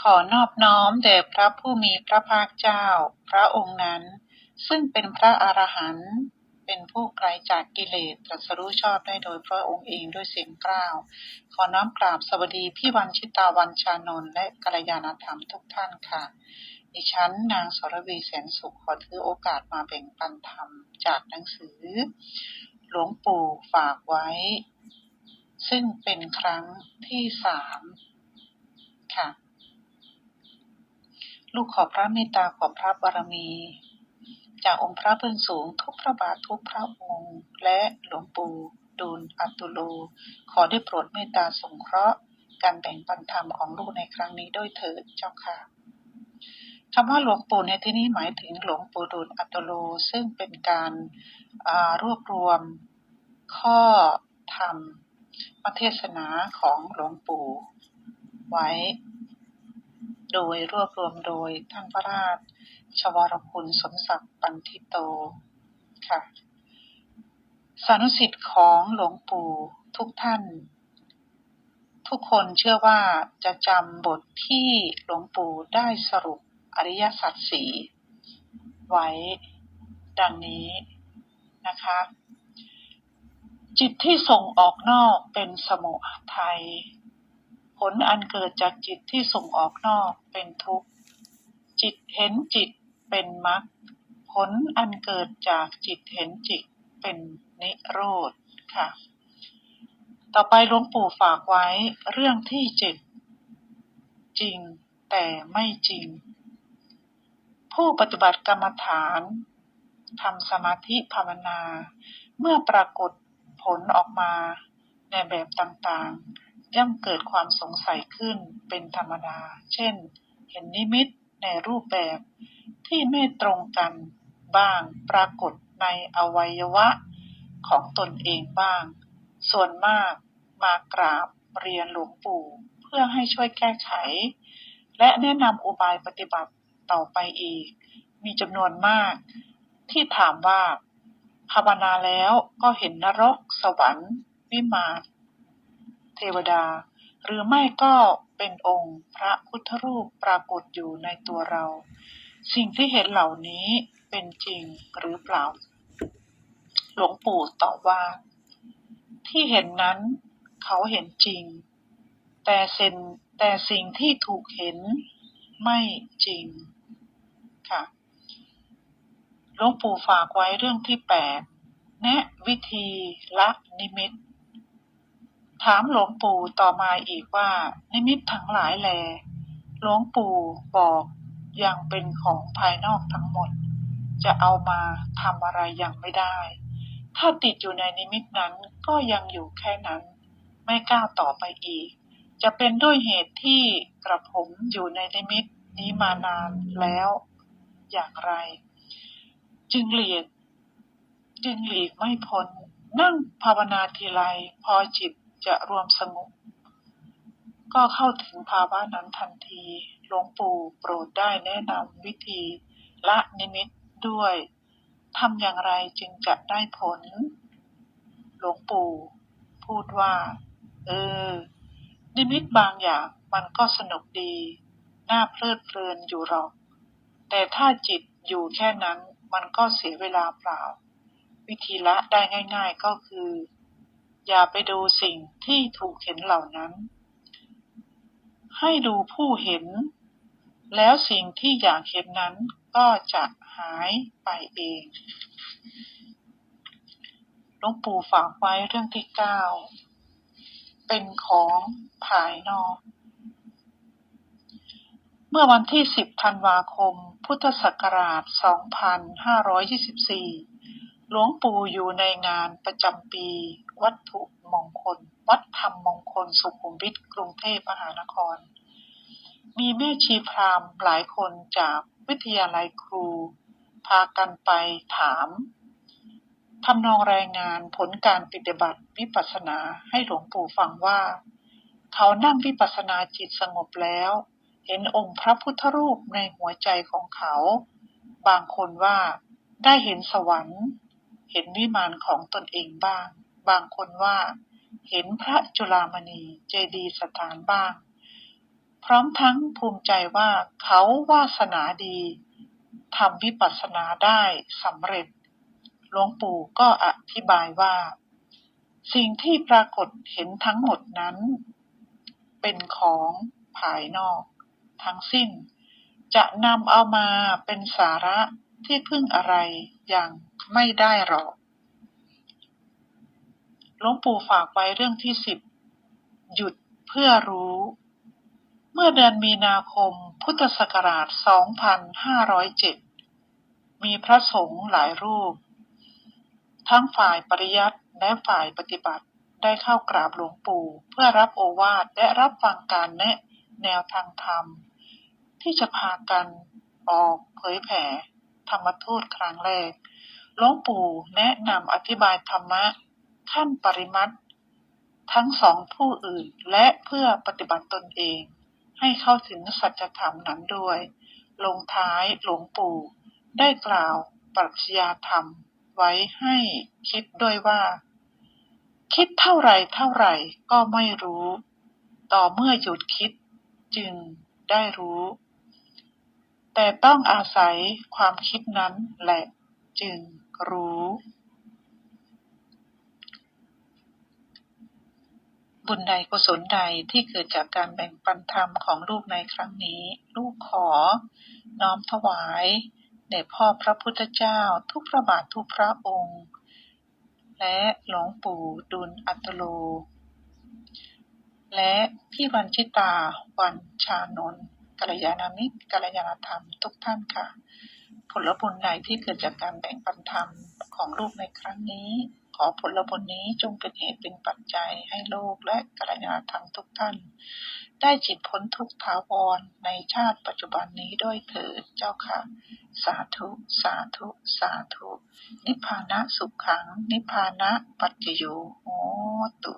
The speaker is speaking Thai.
ขอนอบน้อมแด่พระผู้มีพระภาคเจ้า พระองค์นั้น ซึ่งเป็นพระอรหันต์เป็นผู้ไกลจากกิเลสตรัสรู้ชอบได้โดยพระองค์เองด้วยเสียงกล้าว ขอน้อมกราบสวัสดีพี่วันชิตาวันชานนท์และกัลยาณธรรมทุกท่านค่ะ ดิฉันนางสรวีแสนสุขขอถือโอกาสมาแบ่งปันธรรมจากหนังสือ หลวงปู่ฝากไว้ ซึ่งเป็นครั้งที่สามค่ะ ลูกขอพระเมตตาขอพระบารมี จากองค์พระเบื้องสูงทุกพระบาททุกพระองค์ และหลวงปู่ดูลอัตุโล ขอได้โปรดเมตตาสงเคราะห์ การแบ่งปันธรรมของลูกในครั้งนี้ด้วยเถิดเจ้าค่ะคำว่าหลวงปู่ในที่นี้หมายถึงหลวงปู่ดูลอัตโล ซึ่งเป็นการรวบรวมข้อธรรมเทศนาของหลวงปู่ไว้ โดยรวบรวมโดยท่านพระราชชวรคุณสมศักดิ์ปันทิโตค่ะ สานุสิทธิ์ของหลวงปู่ทุกท่าน ทุกคนเชื่อว่าจะจำบทที่หลวงปู่ได้สรุปอริยสัจสีไว้ดังนี้นะคะ จิตที่ส่งออกนอกเป็นสมุทัย ผลอันเกิดจากจิตที่ส่งออกนอกเป็นทุกข์ จิตเห็นจิตเป็นมรรค ผลอันเกิดจากจิตเห็นจิตเป็นนิโรธค่ะ ต่อไปหลวงปู่ฝากไว้เรื่องที่เจ็ดจริงแต่ไม่จริง ผู้ปฏิบัติกรรมฐานทำสมาธิภาวนา เมื่อปรากฏผลออกมาในแบบต่างๆ ย่อมเกิดความสงสัยขึ้นเป็นธรรมดา เช่น เห็นนิมิตในรูปแบบที่ไม่ตรงกันบ้างปรากฏในอวัยวะของตนเองบ้าง ส่วนมากมากราบเรียนหลวงปู่ เพื่อให้ช่วยแก้ไข และแนะนำอุบายปฏิบัติต่อไปอีก มีจำนวนมาก ที่ถามว่าภาวนาแล้วก็เห็นนรกสวรรค์ วิมาน เทวดา หรือไม่ก็เป็นองค์พระพุทธรูปปรากฏอยู่ในตัวเรา สิ่งที่เห็นเหล่านี้เป็นจริงหรือเปล่า หลวงปู่ตอบว่า ที่เห็นนั้นเขาเห็นจริง แต่เซนแต่สิ่งที่ถูกเห็นไม่จริงค่ะหลวงปู่ฝากไว้เรื่องที่แปดแนะวิธีละนิมิต ถามหลวงปู่ต่อมาอีกว่านิมิตทั้งหลายแล หลวงปู่บอกยังเป็นของภายนอกทั้งหมด จะเอามาทำอะไรยังไม่ได้ ถ้าติดอยู่ในนิมิตนั้นก็ยังอยู่แค่นั้น ไม่ก้าวต่อไปอีก จะเป็นด้วยเหตุที่กระผมอยู่ในนิมิตนี้มานานแล้ว อย่างไร จึงเหลียกจึงหลีกไม่พ้นนั่งภาวนาทีไรพอจิต จะรวมสงบก็เข้าถึงภาวะนั้นทันที หลวงปู่โปรดได้แนะนำวิธีละนิมิตด้วยทำอย่างไรจึงจะได้ผล หลวงปู่พูดว่า เออ นิมิตบางอย่างมันก็สนุกดี น่าเพลิดเพลินอยู่หรอก แต่ถ้าจิตอยู่แค่นั้นมันก็เสียเวลาเปล่า วิธีละได้ง่าย ๆก็คือ อย่าไปดูสิ่งที่ถูกเห็นเหล่านั้น ให้ดูผู้เห็น แล้วสิ่งที่อยากเห็นนั้นก็จะหายไปเองหลวงปู่ฝากไว้เรื่องที่เก้าเป็นของภายนอก เมื่อวันที่ 10 ธันวาคม พุทธศักราช 2524 หลวงปู่อยู่ในงานประจำปี วัตถุมงคล วัดธรรมมงคล สุขุมวิทกรุงเทพมหานคร มีแม่ชีพราหมณ์หลายคนจากวิทยาลัยครู พากันไปถามทำนองรายงานผลการปฏิบัติวิปัสสนาให้หลวงปู่ฟังว่า เขานั่งวิปัสสนาจิตสงบแล้ว เห็นองค์พระพุทธรูปในหัวใจของเขา บางคนว่าได้เห็นสวรรค์ เห็นวิมานของตนเองบ้าง บางคนว่า เห็นพระจุลามณีเจดีสถานบ้างพพร้อมทั้งภูมิใจว่าเขาวาสนาดีทำวิปัสสนาได้สำเร็จ หลวงปู่ก็อธิบายว่า สิ่งที่ปรากฏเห็นทั้งหมดนั้น เป็นของภายนอก ทั้งสิ้น จะนำเอามาเป็นสาระที่พึ่งอะไรอย่างไม่ได้หรอก หลวงปู่ฝากไว้เรื่องที่สิบหยุดเพื่อรู้ เมื่อเดือนมีนาคมพุทธศักราช 2507 มีพระสงฆ์หลายรูป ทั้งฝ่ายปริยัติและฝ่ายปฏิบัติได้เข้ากราบหลวงปู่ เพื่อรับโอวาทและรับฟังการแนะแนวทางธรรม ที่จะพากันออกเผยแผ่ธรรมทูตครั้งแรกหลวงปู่แนะนำอธิบายธรรมะ ขั้นปริมัติทั้งสองผู้อื่นและเพื่อปฏิบัติตนเอง ให้เข้าถึงสัจธรรมนั้นด้วย ลงท้ายหลวงปู่ ได้กล่าวปรัชญาธรรมไว้ให้คิดด้วยว่า คิดเท่าไรเท่าไรก็ไม่รู้ ต่อเมื่อหยุดคิดจึงได้รู้ แต่ต้องอาศัยความคิดนั้นแหละจึงรู้ บุญใดกุศลใดที่เกิดจากการแบ่งปันธรรมของลูกในครั้งนี้ ลูกขอ น้อมถวายแด่พ่อพระพุทธเจ้าทุกพระบาททุกพระองค์ และหลวงปู่ดุลอัตโล และพี่วันชิตาวันชานนท์กัลยาณมิตรกัลยาณธรรมทุกท่านค่ะ ผลบุญใดที่เกิดจากการแบ่งปันธรรมของลูกในครั้งนี้ ขอผลบุญนี้จงเป็นเหตุเป็นปัจจัยให้โลกและกัลยาณธรรมทุกท่าน ได้จิตพ้นทุกถาวรในชาติปัจจุบันนี้ด้วยเถิดเจ้าค่ะ สาธุ สาธุ สาธุ นิพพานะสุขขัง นิพพานะปัจจโยโหตุ